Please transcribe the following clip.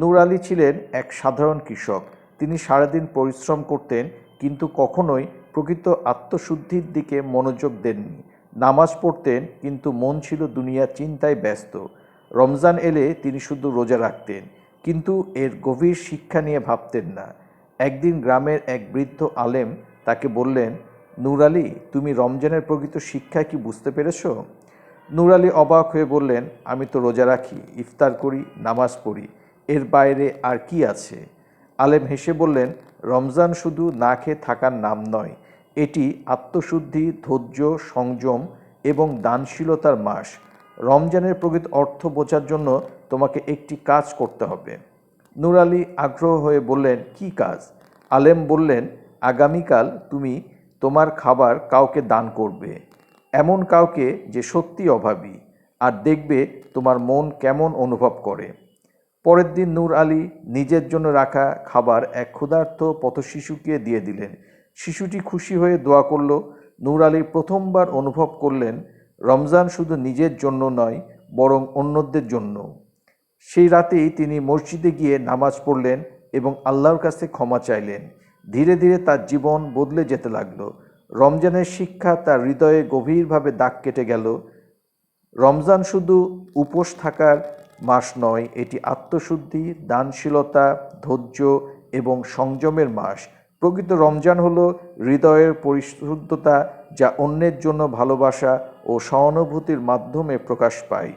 নূর আলী ছিলেন এক সাধারণ কৃষক। তিনি সারাদিন পরিশ্রম করতেন, কিন্তু কখনোই প্রকৃত আত্মশুদ্ধির দিকে মনোযোগ দেননি। নামাজ পড়তেন, কিন্তু মন ছিল দুনিয়ার চিন্তায় ব্যস্ত। রমজান এলে তিনি শুধু রোজা রাখতেন, কিন্তু এর গভীর শিক্ষা নিয়ে ভাবতেন না। একদিন গ্রামের এক বৃদ্ধ আলেম তাকে বললেন, নূর আলী, তুমি রমজানের প্রকৃত শিক্ষা কি বুঝতে পেরেছ? নূর আলী অবাক হয়ে বললেন, আমি তো রোজা রাখি, ইফতার করি, নামাজ পড়ি। এর বাইরে আর কি আছে? আলেম হেসে বললেন, রমজান শুধু না খেয়ে থাকার নাম নয়, এটি আত্মশুদ্ধি, ধৈর্য, সংযম এবং দানশীলতার মাস। রমজানের প্রকৃত অর্থ বোঝার জন্য তোমাকে একটি কাজ করতে হবে। নূর আলী আগ্রহ হয়ে বললেন, কি কাজ? আলেম বললেন, আগামীকাল তুমি তোমার খাবার কাউকে দান করবে, এমন কাউকে যে সত্যি অভাবী, আর দেখবে তোমার মন কেমন অনুভব করে। পরের দিন নূর আলী নিজের জন্য রাখা খাবার এক ক্ষুধার্ত পথশিশুকে দিয়ে দিলেন। শিশুটি খুশি হয়ে দোয়া করল, নূর আলী প্রথমবার অনুভব করলেন, রমজান শুধু নিজের জন্য নয়, বরং অন্যদের জন্য। সেই রাতেই তিনি মসজিদে গিয়ে নামাজ পড়লেন এবং আল্লাহর কাছে ক্ষমা চাইলেন। ধীরে ধীরে তার জীবন বদলে যেতে লাগল। রমজানের শিক্ষা তার হৃদয়ে গভীরভাবে দাগ কেটে গেল। রমজান শুধু উপোস থাকার মাস নয়, এটি আত্মশুদ্ধি, দানশীলতা, ধৈর্য এবং সংযমের মাস। প্রকৃত রমজান হলো হৃদয়ের পরিশুদ্ধতা যা অন্যের জন্য ভালোবাসা ও সহানুভূতির মাধ্যমে প্রকাশ পায়।